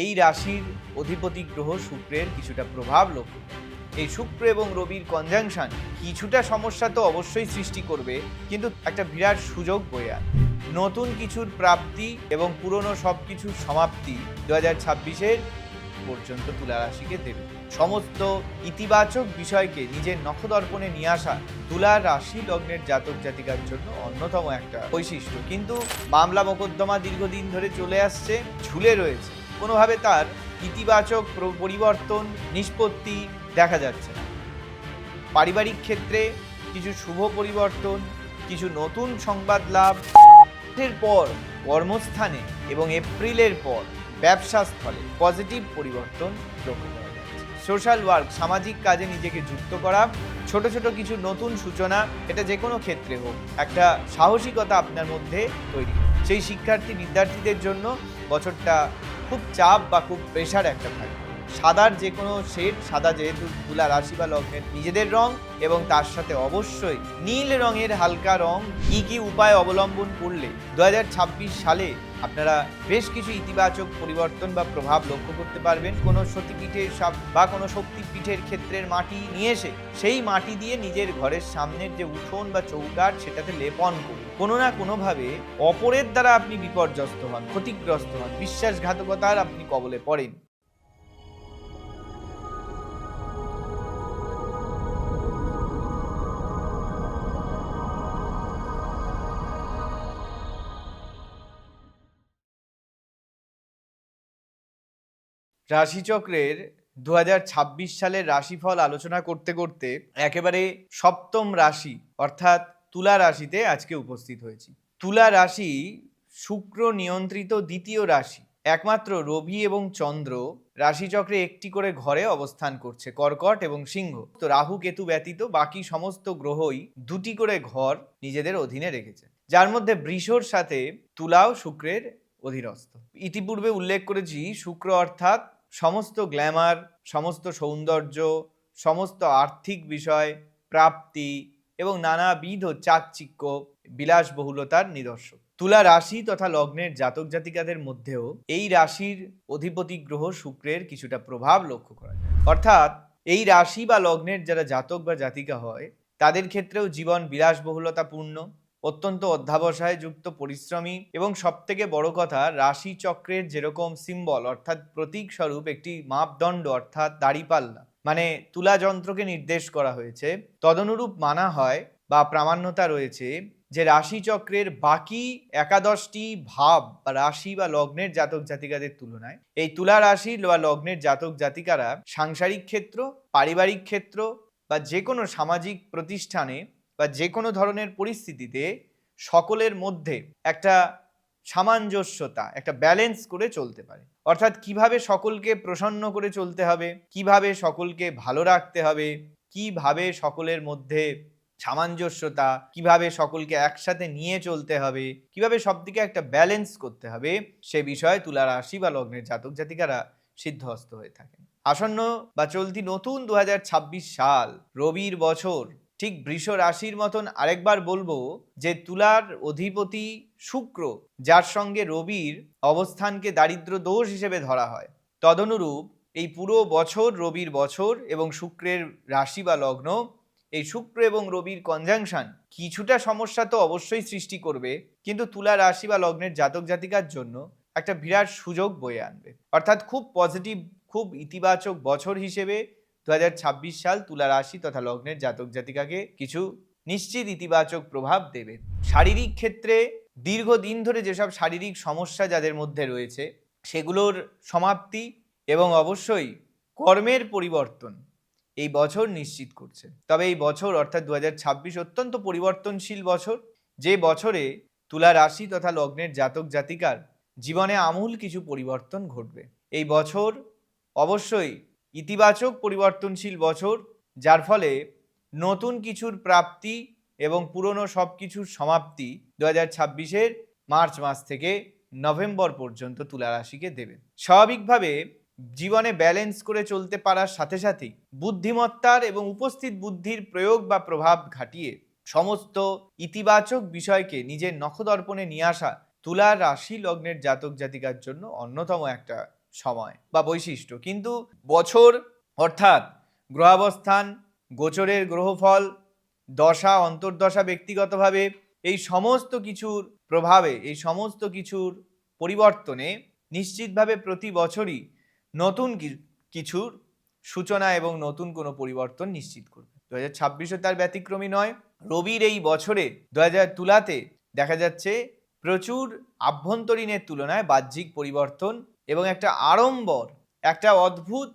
এই রাশির অধিপতি গ্রহ শুক্রের কিছুটা প্রভাব লক্ষ্য এই শুক্র এবং রবির কনজাংশন কিছুটা সমস্যা তো অবশ্যই সৃষ্টি করবে, কিন্তু একটা বিরাট সুযোগ বয়ে আনবে নতুন কিছুর প্রাপ্তি এবং পুরনো সব কিছুর সমাপ্তি দু হাজার ছাব্বিশের পর্যন্ত তুলা রাশিকে দেবে। সমস্ত ইতিবাচক বিষয়কে নিজের নখদর্পণে নিয়ে আসা তুলা রাশি লগ্নের জাতক জাতিকার জন্য অন্যতম একটা বৈশিষ্ট্য। কিন্তু মামলা মোকদ্দমা দীর্ঘদিন ধরে চলে আসছে, ঝুলে রয়েছে। কোনোভাবে তার ইতিবাচক পরিবর্তন, নিষ্পত্তি দেখা যাচ্ছে। না পারিবারিক ক্ষেত্রে কিছু শুভ পরিবর্তন, কিছু নতুন সংবাদ লাভ। এর পর কর্মস্থানে এবং এপ্রিলের পর ব্যবসা স্থলে পজিটিভ পরিবর্তন লক্ষ্য করা যাচ্ছে। সোশ্যাল ওয়ার্ক, সামাজিক কাজে নিজেকে যুক্ত করা, ছোট ছোট কিছু নতুন সূচনা, এটা যে কোনো ক্ষেত্রে হোক, একটা সাহসিকতা আপনার মধ্যে তৈরি। সেই শিক্ষার্থী বিদ্যার্থীদের জন্য বছরটা খুব চাপ বা খুব প্রেশার একটা থাকবে সাদার যে কোনো শেড সাদা যেহেতু তুলা রাশি বা লগ্নের নিজেদের রং এবং তার সাথে অবশ্যই নীল রঙের হালকা রং কি কি উপায় অবলম্বন করলে দু হাজার ছাব্বিশ সালে আপনারা বেশ কিছু ইতিবাচক পরিবর্তন বা প্রভাব লক্ষ্য করতে পারবেন। কোনো সতীপীঠের সব বা কোনো শক্তিপীঠের ক্ষেত্রের মাটি নিয়ে এসে সেই মাটি দিয়ে নিজের ঘরের সামনের যে উঠোন বা চৌকার সেটাতে লেপন করুন। কোনো না কোনোভাবে অপরের দ্বারা আপনি বিপর্যস্ত হন, ক্ষতিগ্রস্ত হন, বিশ্বাসঘাতকতার আপনি কবলে পড়েন। রাশিচক্রের দু হাজার ছাব্বিশ সালের রাশিফল আলোচনা করতে করতে একেবারে সপ্তম রাশি, অর্থাৎ তুলা রাশিতে আজকে উপস্থিত হয়েছি। তুলা রাশি শুক্র নিয়ন্ত্রিত দ্বিতীয় রাশি, একমাত্র রবি এবং চন্দ্র রাশিচক্রে একটি করে ঘরে অবস্থান করছে, কর্কট এবং সিংহ। তো রাহু কেতু ব্যতীত বাকি সমস্ত গ্রহই দুটি করে ঘর নিজেদের অধীনে রেখেছে। যার মধ্যে বৃষর সাথে তুলাও শুক্রের অধীনস্থ। ইতিপূর্বে উল্লেখ করেছি শুক্র অর্থাৎ সমস্ত গ্ল্যামার, সমস্ত সৌন্দর্য, সমস্ত আর্থিক বিষয়, প্রাপ্তি এবং নানাবিধ চাকচিক্য বিলাসবহুলতার নিদর্শক। তুলা রাশি তথা লগ্নের জাতক জাতিকাদের মধ্যেও এই রাশির অধিপতি গ্রহ শুক্রের কিছুটা প্রভাব লক্ষ্য করা যায়। অর্থাৎ এই রাশি বা লগ্নের যারা জাতক বা জাতিকা হয়, তাদের ক্ষেত্রেও জীবন বিলাসবহুলতাপূর্ণ অত্যন্ত অধ্যাবসায় যুক্ত পরিশ্রমী এবং সবথেকে বড় কথা রাশি চক্রের যেরকম সিম্বল অর্থাৎ প্রতীক স্বরূপ একটি মাপদণ্ড, অর্থাৎ দাড়িপাল্লা মানে তুলা যন্ত্রকে নির্দেশ করা হয়েছে। তদনুরূপ মানা হয় বা প্রামাণ্যতা রয়েছে যে রাশি চক্রের বাকি একাদশটি ভাব বা রাশি বা লগ্নের জাতক জাতিকাদের তুলনায়, এই তুলা রাশি বা লগ্নের জাতক জাতিকারা সাংসারিক ক্ষেত্র, পারিবারিক ক্ষেত্র বা যে কোনো সামাজিক প্রতিষ্ঠানে বা যে কোনো ধরনের পরিস্থিতিতে সকলের মধ্যে একটা সামঞ্জস্যতা, একটা ব্যালেন্স করে চলতে পারে। অর্থাৎ কীভাবে সকলকে প্রসন্ন করে চলতে হবে, কীভাবে সকলকে ভালো রাখতে হবে, কীভাবে সকলের মধ্যে সামঞ্জস্যতা, কীভাবে সকলকে একসাথে নিয়ে চলতে হবে, কীভাবে সবদিকে একটা ব্যালেন্স করতে হবে, সে বিষয়ে তুলা রাশি বা লগ্নের জাতক জাতিকারা সিদ্ধহস্ত হয়ে থাকেন। আসন্ন বা চলতি নতুন দু হাজার ছাব্বিশ সাল, রবির বছর ঠিক বৃষ রাশির মতন আরেকবার বলব যে তুলার অধিপতি শুক্র, যার সঙ্গে রবির অবস্থানকে দারিদ্র দোষ হিসেবে ধরা হয়। তদনুরূপ এই পুরো বছর রবির বছর এবং শুক্রের রাশি বা লগ্ন, এই শুক্র এবং রবির কনজাংশন কিছুটা সমস্যা তো অবশ্যই সৃষ্টি করবে, কিন্তু তুলা রাশি বা লগ্নের জাতক জাতিকার জন্য একটা বিরাট সুযোগ বয়ে আনবে। অর্থাৎ খুব পজিটিভ খুব ইতিবাচক বছর হিসেবে দু হাজার ছাব্বিশ সাল তুলা রাশি তথা লগ্নের জাতক জাতিকাকে কিছু নিশ্চিত ইতিবাচক প্রভাব দেবে। শারীরিক ক্ষেত্রে দীর্ঘদিন ধরে যেসব শারীরিক সমস্যা যাদের মধ্যে রয়েছে, সেগুলোর সমাপ্তি এবং অবশ্যই কর্মের পরিবর্তন এই বছর নিশ্চিত করছে। তবে এই বছর অর্থাৎ দু হাজার ছাব্বিশ অত্যন্ত পরিবর্তনশীল বছর। যে বছরে তুলা রাশি তথা লগ্নের জাতক জাতিকার জীবনে আমূল কিছু পরিবর্তন ঘটবে। এই বছর অবশ্যই ইতিবাচক পরিবর্তনশীল বছর, যার ফলে নতুন কিছুর প্রাপ্তি এবং পুরনো সব কিছুর সমাপ্তি দু হাজার ছাব্বিশের মার্চ মাস থেকে নভেম্বর পর্যন্ত তুলা রাশিকে দেবে স্বাভাবিকভাবে জীবনে ব্যালেন্স করে চলতে পারার সাথে সাথেই বুদ্ধিমত্তার এবং উপস্থিত বুদ্ধির প্রয়োগ বা প্রভাব ঘাটিয়ে সমস্ত ইতিবাচক বিষয়কে নিজের নখদর্পণে নিয়ে আসা তুলা রাশি লগ্নের জাতক জাতিকার জন্য অন্যতম একটা সময় বা বৈশিষ্ট্য। কিন্তু বছর অর্থাৎ গ্রহাবস্থান, গোচরের গ্রহফল, দশা, অন্তর্দশা ব্যক্তিগতভাবে এই সমস্ত কিছুর প্রভাবে, এই সমস্ত কিছুর পরিবর্তনে নিশ্চিতভাবে প্রতি বছরই নতুন কিছুর সূচনা এবং নতুন কোনো পরিবর্তন নিশ্চিত করবে। দু হাজার ছাব্বিশও তার ব্যতিক্রমী নয়। রবির এই বছরে দু হাজার তুলাতে দেখা যাচ্ছে প্রচুর আভ্যন্তরীণের তুলনায় বাহ্যিক পরিবর্তন এবং একটা আড়ম্বর, একটা অদ্ভুত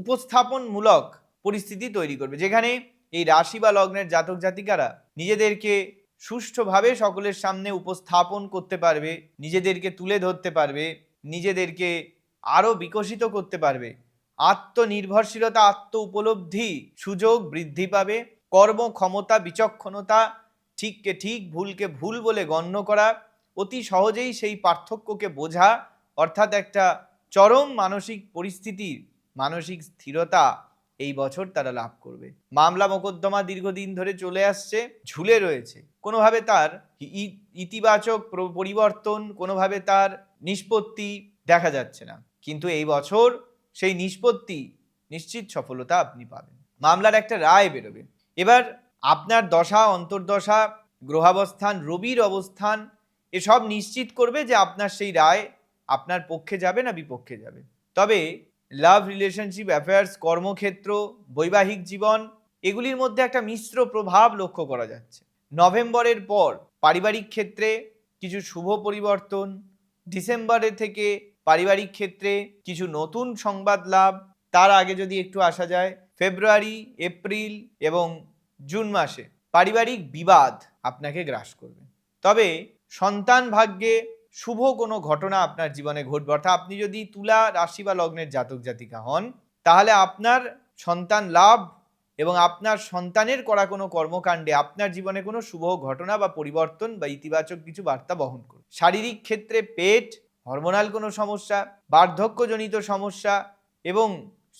উপস্থাপনমূলক পরিস্থিতি তৈরি করবে। যেখানে এই রাশি বা লগ্নের জাতক জাতিকারা নিজেদেরকে সুষ্ঠুভাবে সকলের সামনে উপস্থাপন করতে পারবে, নিজেদেরকে তুলে ধরতে পারবে, নিজেদেরকে আরও বিকশিত করতে পারবে। আত্মনির্ভরশীলতা আত্ম উপলব্ধি সুযোগ বৃদ্ধি পাবে। কর্ম ক্ষমতা বিচক্ষণতা ঠিককে ঠিক, ভুলকে ভুল বলে গণ্য করা, অতি সহজেই সেই পার্থক্যকে বোঝা অর্থাৎ একটা চরম মানসিক পরিস্থিতির মানসিক স্থিরতা এই বছর তারা লাভ করবে। মামলা মোকদ্দমা দীর্ঘদিন ধরে চলে আসছে, ঝুলে রয়েছে। কোনোভাবে তার ইতিবাচক প্র- পরিবর্তন, কোনোভাবে তার নিষ্পত্তি দেখা যাচ্ছে না। কিন্তু এই বছর সেই নিষ্পত্তি, নিশ্চিত সফলতা আপনি পাবেন। মামলার একটা রায় বেরোবে। এবার আপনার দশা, অন্তর্দশা, গ্রহাবস্থান, রবির অবস্থান, এসব নিশ্চিত করবে যে আপনার সেই রায় আপনার পক্ষে যাবে না বিপক্ষে যাবে। তবে লাভ রিলেশনশিপ অ্যাফেয়ার্স কর্মক্ষেত্র, বৈবাহিক জীবন, এগুলির মধ্যে একটা মিশ্র প্রভাব লক্ষ্য করা যাচ্ছে। নভেম্বরের পর পারিবারিক ক্ষেত্রে কিছু শুভ পরিবর্তন, ডিসেম্বরের থেকে পারিবারিক ক্ষেত্রে কিছু নতুন সংবাদ লাভ, তার আগে যদি একটু আসা যায়, ফেব্রুয়ারি, এপ্রিল এবং জুন মাসে পারিবারিক বিবাদ আপনাকে গ্রাস করবে। তবে সন্তান ভাগ্যে শুভ কোনো ঘটনা আপনার জীবনে ঘটবে। অর্থাৎ আপনি যদি তুলা রাশি বা লগ্নের জাতক জাতিকা হন, তাহলে আপনার সন্তান লাভ এবং আপনার সন্তানের করা কোনো কর্মকাণ্ডে আপনার জীবনে কোনো শুভ ঘটনা বা পরিবর্তন বা ইতিবাচক কিছু বার্তা বহন করবে শারীরিক ক্ষেত্রে পেট, হরমোনাল কোনো সমস্যা, বার্ধক্যজনিত সমস্যা এবং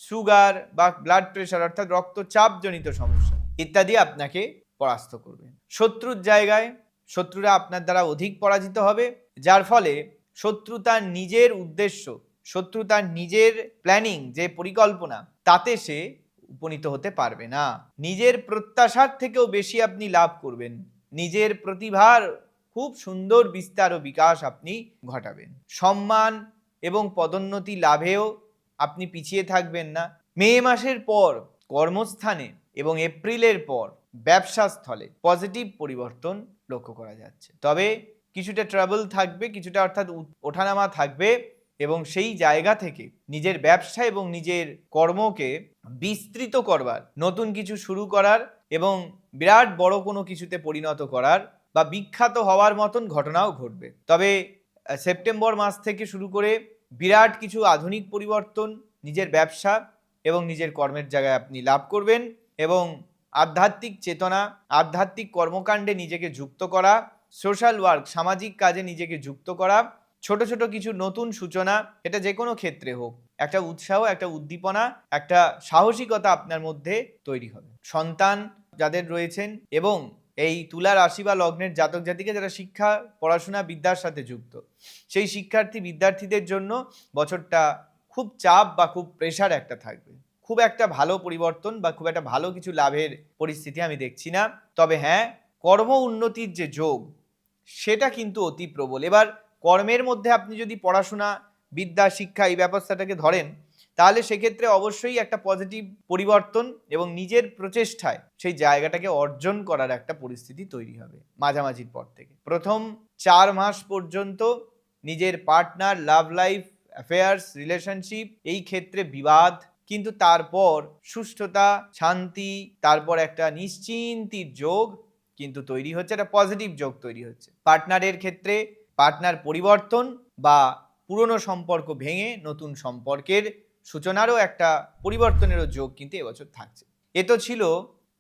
সুগার বা ব্লাড প্রেশার অর্থাৎ রক্তচাপজনিত সমস্যা ইত্যাদি আপনাকে পরাস্ত করবে। শত্রুর জায়গায় শত্রুরা আপনার দ্বারা অধিক পরাজিত হবে। যার ফলে শত্রু তার নিজের উদ্দেশ্য শত্রু তার নিজের প্ল্যানিং যে পরিকল্পনা, তাতে সে উপনীত হতে পারবে না। নিজের প্রত্যাশার থেকেও বেশি আপনি লাভ করবেন। নিজের প্রতিভার খুব সুন্দর বিস্তার ও বিকাশ আপনি ঘটাবেন। সম্মান এবং পদোন্নতি লাভেও আপনি পিছিয়ে থাকবেন না। মে মাসের পর কর্মস্থানে এবং এপ্রিলের পর ব্যবসা স্থলে পজিটিভ পরিবর্তন লক্ষ্য করা যাচ্ছে। তবে কিছুটা ট্রাবল থাকবে, কিছুটা অর্থাৎ ওঠানামা থাকবে এবং সেই জায়গা থেকে নিজের ব্যবসা এবং নিজের কর্মকে বিস্তৃত করবার, নতুন কিছু শুরু করার এবং বিরাট বড় কোনো কিছুতে পরিণত করার বা বিখ্যাত হওয়ার মতন ঘটনাও ঘটবে। তবে সেপ্টেম্বর মাস থেকে শুরু করে বিরাট কিছু আধুনিক পরিবর্তন নিজের ব্যবসা এবং নিজের কর্মের জায়গায় আপনি লাভ করবেন এবং আধ্যাত্মিক চেতনা, আধ্যাত্মিক কর্মকাণ্ডে নিজেকে যুক্ত করা সোশ্যাল ওয়ার্ক, সামাজিক কাজে নিজেকে যুক্ত করা, ছোট ছোট কিছু নতুন সূচনা, এটা যে কোনো ক্ষেত্রে হোক। একটা উৎসাহ, একটা উদ্দীপনা, একটা সাহসিকতা আপনার মধ্যে তৈরি হবে। সন্তান যাদের রয়েছেন এবং এই তুলা রাশি বা লগ্নের জাতক জাতিকে যারা শিক্ষা, পড়াশোনা, বিদ্যার সাথে যুক্ত, সেই শিক্ষার্থী, বিদ্যার্থীদের জন্য বছরটা খুব চাপ বা খুব প্রেশার একটা থাকবে। খুব একটা ভালো পরিবর্তন বা খুব একটা ভালো কিছু লাভের পরিস্থিতি আমি দেখছি না। তবে হ্যাঁ কর্ম উন্নতির যে যোগ সেটা কিন্তু অতি প্রবল। এবার কর্মের মধ্যে আপনি যদি পড়াশোনা, বিদ্যা, শিক্ষা এই ব্যবস্থাটাকে ধরেন, তাহলে সেক্ষেত্রে অবশ্যই একটা পজিটিভ পরিবর্তন এবং নিজের প্রচেষ্টায় সেই জায়গাটাকে অর্জন করার একটা পরিস্থিতি তৈরি হবে মাঝামাঝির পর থেকে। প্রথম চার মাস পর্যন্ত নিজের partner love life affairs relationship এই ক্ষেত্রে বিবাদ, কিন্তু তারপর সুষ্ঠুতা শান্তি, তারপর একটা নিশ্চিন্তির যোগ কিন্তু তৈরি হচ্ছে, একটা পজিটিভ যোগ তৈরি হচ্ছে। পার্টনারের ক্ষেত্রে পার্টনার পরিবর্তন বা পুরনো সম্পর্ক ভেঙে নতুন সম্পর্কের সূচনারও একটা পরিবর্তনেরও যোগ কিন্তু এবছর থাকছে। এ তো ছিল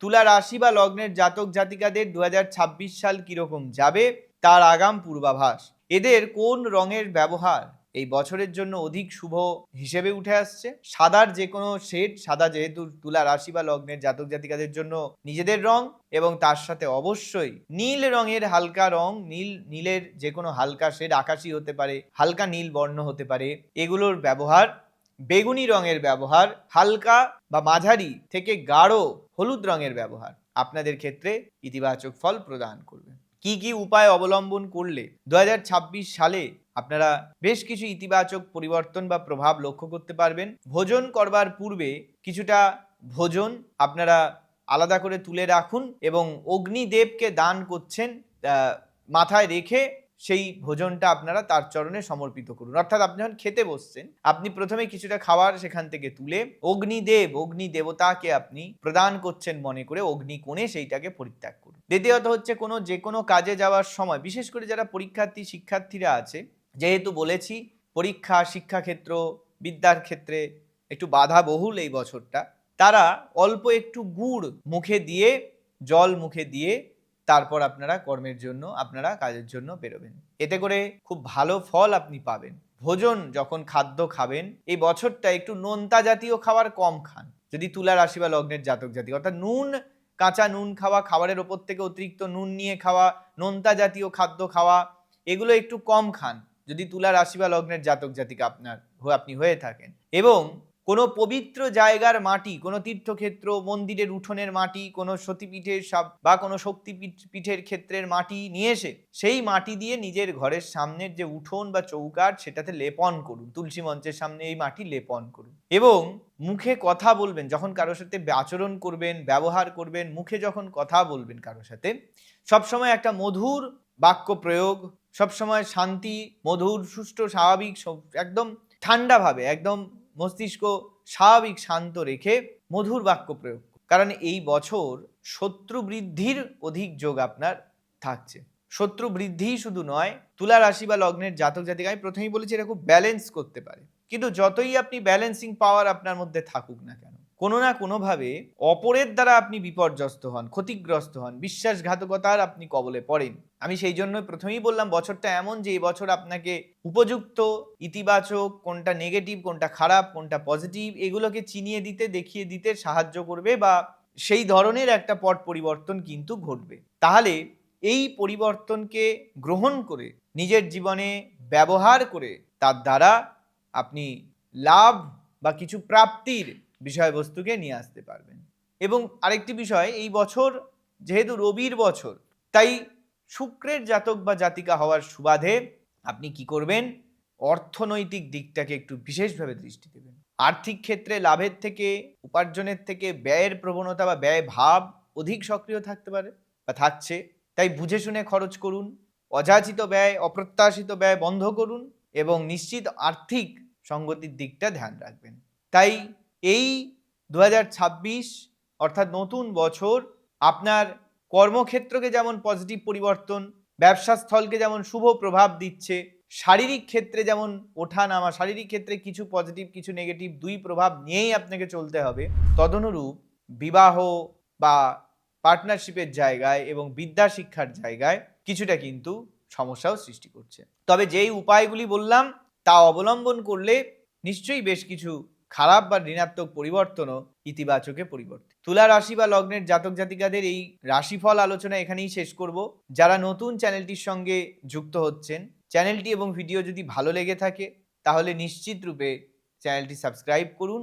তুলা রাশি বা লগ্নের জাতক জাতিকাদের দু হাজার ছাব্বিশ সাল কীরকম যাবে, তার আগাম পূর্বাভাস। এদের কোন রঙের ব্যবহার এই বছরের জন্য অধিক শুভ হিসেবে উঠে আসছে। সাদার যে কোনো শেড সাদা যেহেতু তুলা রাশি বা লগ্নের জাতক জাতিকাদের জন্য নিজেদের রং এবং তার সাথে অবশ্যই নীল রঙের হালকা রং, নীল, নীলের যে কোনো হালকা শেড আকাশি হতে পারে, হালকা নীল বর্ণ হতে পারে, এগুলোর ব্যবহার বেগুনি রঙের ব্যবহার, হালকা বা মাঝারি থেকে গাঢ় হলুদ রঙের ব্যবহার। আপনাদের ক্ষেত্রে ইতিবাচক ফল প্রদান করবে। কি কি উপায় অবলম্বন করলে দু হাজার ছাব্বিশ সালে আপনারা বেশ কিছু ইতিবাচক পরিবর্তন বা প্রভাব লক্ষ্য করতে পারবেন? ভোজন করবার পূর্বে কিছুটা ভোজন আপনারা আলাদা করে তুলে রাখুন এবং অগ্নিদেবকে দান করছেন মাথায় রেখে সেই ভোজনটা আপনারা তার চরণে সমর্পিত করুন। অর্থাৎ আপনি যখন খেতে বসছেন, আপনি প্রথমে কিছুটা খাবার সেখান থেকে তুলে অগ্নিদেব অগ্নি দেবতাকে আপনি প্রদান করছেন মনে করে অগ্নি কোণে সেইটাকে পরিত্যাগ করুন। দ্বিতীয়ত হচ্ছে কোনো যে কোনো কাজে যাওয়ার সময়, বিশেষ করে যারা পরীক্ষার্থী, শিক্ষার্থীরা আছে, যেহেতু বলেছি পরীক্ষা, শিক্ষাক্ষেত্র, বিদ্যার ক্ষেত্রে একটু বাধা বহুল এই বছরটা, তারা অল্প একটু গুড় মুখে দিয়ে, জল মুখে দিয়ে তারপর আপনারা কর্মের জন্য, আপনারা কাজের জন্য বেরোবেন। এতে করে খুব ভালো ফল আপনি পাবেন। ভোজন যখন খাদ্য খাবেন, এই বছরটা একটু নোনতা জাতীয় খাবার কম খান। যদি তুলা রাশি বা লগ্নের জাতক জাতি, অর্থাৎ নুন, কাঁচা নুন খাওয়া, খাবারের ওপর থেকে অতিরিক্ত নুন নিয়ে খাওয়া, নোনতা জাতীয় খাদ্য খাওয়া, এগুলো একটু কম খান। যদি তুলা রাশি বা লগ্নের জাতক জাতিকা আপনার আপনি হয়ে থাকেন। এবং কোনো পবিত্র জায়গার মাটি, কোনো তীর্থক্ষেত্র, মন্দিরের উঠোনের মাটি, কোনো সতীপীঠের সব বা কোনো শক্তিপীঠ, পীঠের ক্ষেত্রের মাটি নিয়ে এসে সেই মাটি দিয়ে নিজের ঘরের সামনের যে উঠোন বা চৌকাঠ, সেটাতে লেপন করুন, তুলসী মঞ্চের সামনে এই মাটি লেপন করুন। এবং মুখে কথা বলবেন, যখন কারোর সাথে আচরণ করবেন, ব্যবহার করবেন, মুখে যখন কথা বলবেন কারোর সাথে, সবসময় একটা মধুর বাক্য প্রয়োগ, সবসময় শান্তি, মধুর, সুষ্ঠু, স্বাভাবিক, সব- একদম ঠান্ডাভাবে একদম মস্তিষ্ক স্বাভাবিক শান্ত রেখে মধুর বাক্য প্রয়োগ কারণ এই বছর শত্রু বৃদ্ধির অধিক যোগ আপনার থাকছে। শত্রু বৃদ্ধি শুধু নয়, তুলা রাশি বা লগ্নের জাতক জাতিকা আমি প্রথমেই বলেছি এটা খুব ব্যালেন্স করতে পারে। কিন্তু যতই আপনি ব্যালেন্সিং পাওয়ার আপনার মধ্যে থাকুক না কেন কোনো না কোনোভাবে অপরের দ্বারা আপনি বিপর্যস্ত হন, ক্ষতিগ্রস্ত হন, বিশ্বাসঘাতকতার আপনি কবলে পড়েন। আমি সেই জন্য প্রথমেই বললাম, বছরটা এমন যে এই বছর আপনাকে উপযুক্ত, ইতিবাচক, কোনটা নেগেটিভ কোনটা খারাপ, কোনটা পজিটিভ এগুলোকে চিনিয়ে দিতে, দেখিয়ে দিতে সাহায্য করবে বা সেই ধরনের একটা পট পরিবর্তন কিন্তু ঘটবে। তাহলে এই পরিবর্তনকে গ্রহণ করে, নিজের জীবনে ব্যবহার করে, তার দ্বারা আপনি লাভ বা কিছু প্রাপ্তির বিষয়বস্তুকে নিয়ে আসতে পারবেন। এবং আরেকটি বিষয়, এই বছর যেহেতু রবির বছর, তাই শুক্রের জাতক বা জাতিকা হওয়ার সুবাদে আপনি কি করবেন? অর্থনৈতিক দিকটাকে একটু বিশেষভাবে দৃষ্টি দেবেন। আর্থিক ক্ষেত্রে লাভের থেকে, উপার্জনের থেকে ব্যয়ের প্রবণতা বা ব্যয় ভাব অধিক সক্রিয় থাকতে পারে বা থাকছে। তাই বুঝে শুনে খরচ করুন, অযাচিত ব্যয়, অপ্রত্যাশিত ব্যয় বন্ধ করুন এবং নিশ্চিত আর্থিক সঙ্গতির দিকটা ধ্যান রাখবেন। তাই এই দু হাজার ছাব্বিশ অর্থাৎ নতুন বছর আপনার কর্মক্ষেত্রকে যেমন পজিটিভ পরিবর্তন ব্যবসা স্থলকে যেমন শুভ প্রভাব দিচ্ছে, শারীরিক ক্ষেত্রে যেমন ওঠা নামা শারীরিক ক্ষেত্রে কিছু পজিটিভ কিছু নেগেটিভ দুই প্রভাব নিয়েই আপনাকে চলতে হবে। তদনুরূপ বিবাহ বা পার্টনারশিপের জায়গায় এবং বিদ্যা শিক্ষার জায়গায় কিছুটা কিন্তু সমস্যাও সৃষ্টি করছে। তবে যেই উপায়গুলি বললাম, তা অবলম্বন করলে নিশ্চয়ই বেশ কিছু খারাপ বা ঋণাত্মক পরিবর্তনও ইতিবাচকে পরিবর্তন তুলা রাশি বা লগ্নের জাতক জাতিকাদের এই রাশিফল আলোচনা এখানেই শেষ করব। যারা নতুন চ্যানেলটির সঙ্গে যুক্ত হচ্ছেন, চ্যানেলটি এবং ভিডিও যদি ভালো লেগে থাকে, তাহলে নিশ্চিত রূপে চ্যানেলটি সাবস্ক্রাইব করুন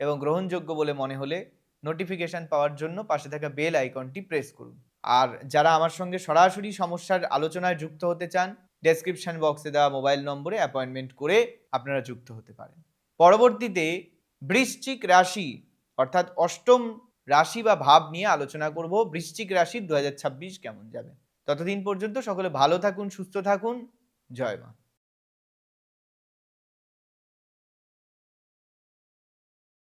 এবং গ্রহণযোগ্য বলে মনে হলে নোটিফিকেশন পাওয়ার জন্য পাশে থাকা বেল আইকনটি প্রেস করুন। আর যারা আমার সঙ্গে সরাসরি সমস্যার আলোচনায় যুক্ত হতে চান ডেসক্রিপশন বক্সে দেওয়া মোবাইল নম্বরে অ্যাপয়েন্টমেন্ট করে আপনারা যুক্ত হতে পারেন। পরবর্তীতে বৃশ্চিক রাশি, অর্থাৎ অষ্টম রাশি বা ভাব নিয়ে আলোচনা করব। বৃশ্চিক রাশির দু হাজার ছাব্বিশ কেমন যাবে? ততদিন পর্যন্ত সকলে ভালো থাকুন, সুস্থ থাকুন। জয় মা।